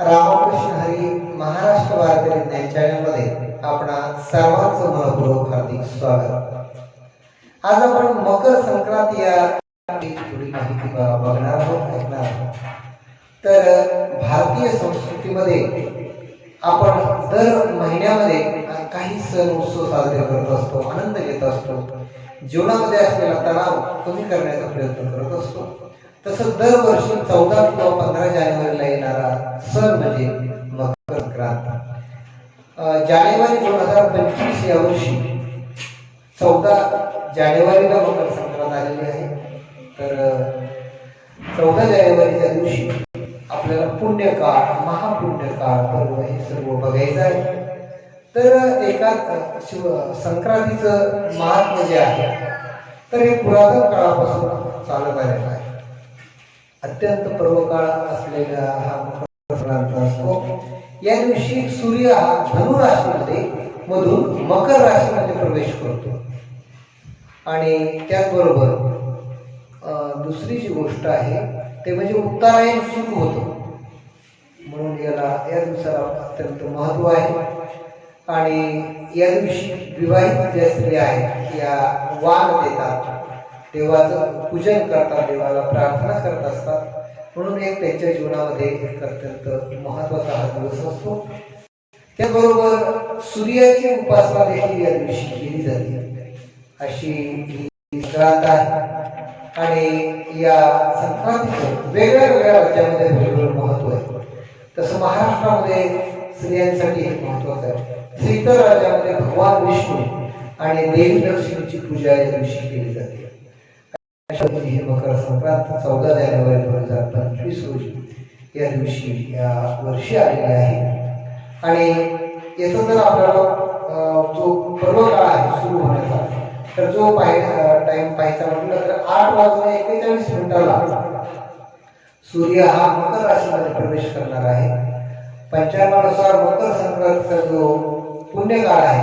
रामकृष्ण हरी महाराष्ट्र वारकरी ज्ञान चॅनलमध्ये आपणा सर्वांचं मनपूर्वक हार्दिक स्वागत. आज आपण मकर संक्रांत या थोडी माहिती बघणार आहोत ऐकणार आहोत. तर भारतीय संस्कृतीमध्ये आपण दर महिन्यामध्ये काही सण उत्सव साजरे करत असतो आनंद घेत असतो. जीवनामध्ये असलेला तणाव कमी करण्याचा प्रयत्न करत असतो. तसं दरवर्षी चौदा किंवा पंधरा जानेवारीला येणार सण म्हणजे मकर संक्रांत अं, जानेवारी दोन हजार पंचवीस या वर्षी चौदा जानेवारीला मकर संक्रांत आलेली आहे. तर चौदा जानेवारीच्या दिवशी आपल्याला पुण्यकाळ महापुण्यकाळ पर्व हे सर्व बघायचं आहे. तर एका शिव संक्रांतीचं महात्म्य जे आहे तर हे पुरातन काळापासून चालत आलेलं आहे. अत्यंत पर्वकाळ असलेला हा मकर संक्रांत असतो. या दिवशी सूर्य हा धनुराशीमध्ये मधून मकर राशीमध्ये प्रवेश करतो. आणि त्याचबरोबर दुसरी जी गोष्ट आहे ते म्हणजे उत्तरायण सुरू होतं. म्हणून याला या दिवसाला अत्यंत महत्त्व आहे. आणि या दिवशी विवाहित ज्या स्त्रिया आहेत या वाण देतात. देवाचं पूजन करतात देवाला प्रार्थना करत असतात. म्हणून एक त्यांच्या जीवनामध्ये एक अत्यंत महत्त्वाचा हा दिवस असतो. त्याबरोबर सूर्याची उपासना देखील या दिवशी केली जाते. अशी संक्रांत आहे. आणि या संक्रांतीचं वेगळ्या वेगळ्या राज्यामध्ये वेगवेगळं महत्त्व आहे. तसं महाराष्ट्रामध्ये स्त्रियांसाठी एक महत्वाचं आहे. तर इतर राज्यामध्ये भगवान विष्णू आणि देवी लक्ष्मीची पूजा या दिवशी केली जाते. ही मकर संक्रांत चौदा जानेवारी दोन हजार पंचवीस रोजी या दिवशी या वर्षी आलेली आहे. आणि याचा जर आपल्याला जो जो पर्वकाळ आहे सुरू होण्याचा तर जो पाहि टाइम पाहायचा म्हटलं तर आठ वाजून एकेचाळीस मिनिटाला सूर्य हा मकर राशीमध्ये प्रवेश करणार आहे. पंचांगानुसार मकर संक्रांतीचा जो पुण्यकाळ आहे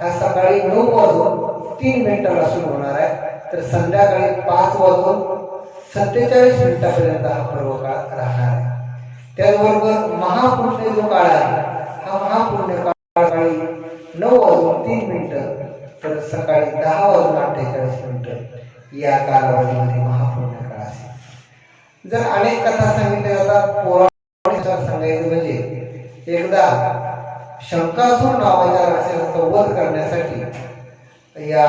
हा सकाळी नऊ वाजून तीन मिनिटाला सुरू होणार आहे. तर संध्याकाळी पाच वाजून सत्तेचाळीस मिनिटापर्यंत हा पर्वकाळ राहणार आहे. त्याचबरोबर महापुण्य जो काळ आहे हा महापुण्य काळ सकाळी नऊ वाजून तीन मिनिटं तर सकाळी दहा वाजून अठ्ठेचाळीस मिनिटं या कालावधीमध्ये महापुण्य काळ असेल. जर अनेक कथा सांगितल्या जातात पौराणिक सांगायचं म्हणजे एकदा शंकासूर नावाच्या राक्षसाचा वध करण्यासाठी या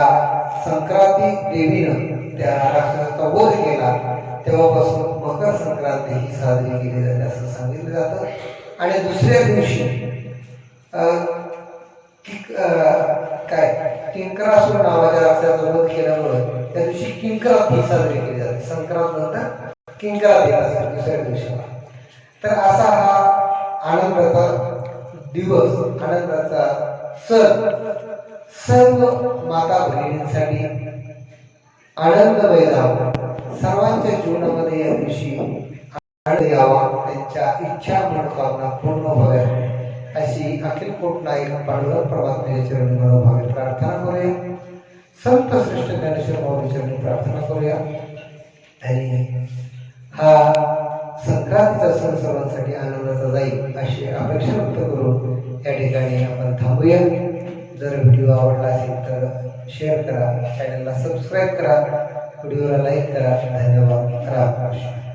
संक्रांती देवीनं त्या राक्षसाचा वध केला. तेव्हापासून मकर संक्रांती ही साजरी केली जाते असं सांगितलं जातं. आणि दुसऱ्या दिवशी अं, किंकर अं, काय नावाच्या राक्षसाचा वध केल्यामुळे त्या दिवशी किंकरात ही साजरी केली जाते संक्रांत नंतर किंकरात येत असतात दुसऱ्या दिवशी तर असा हा आनंदाचा दिवस आनंदाचा सण सर्व माता बहिणींसाठी आनंदमय जावा सर्वांच्या जीवनामध्ये या दिवशी आनंद यावा त्यांच्या इच्छा मनोकामना पूर्ण व्हाव्या अशी अखिल कोट नाईक पांडुरंग चरण चरणी मनोभावे प्रार्थना करूया संत श्रेष्ठ ज्ञानेश्वर माऊली चरणी प्रार्थना करूया आणि हा संक्रांतीचा सण सर्वांसाठी आनंदाचा जाईल अशी अपेक्षा व्यक्त करून या ठिकाणी आपण थांबूया। जर व्हिडिओ आवडला असेल तर शेअर करा चॅनलला सबस्क्राईब करा व्हिडिओला लाईक करा धन्यवाद रामकृष्ण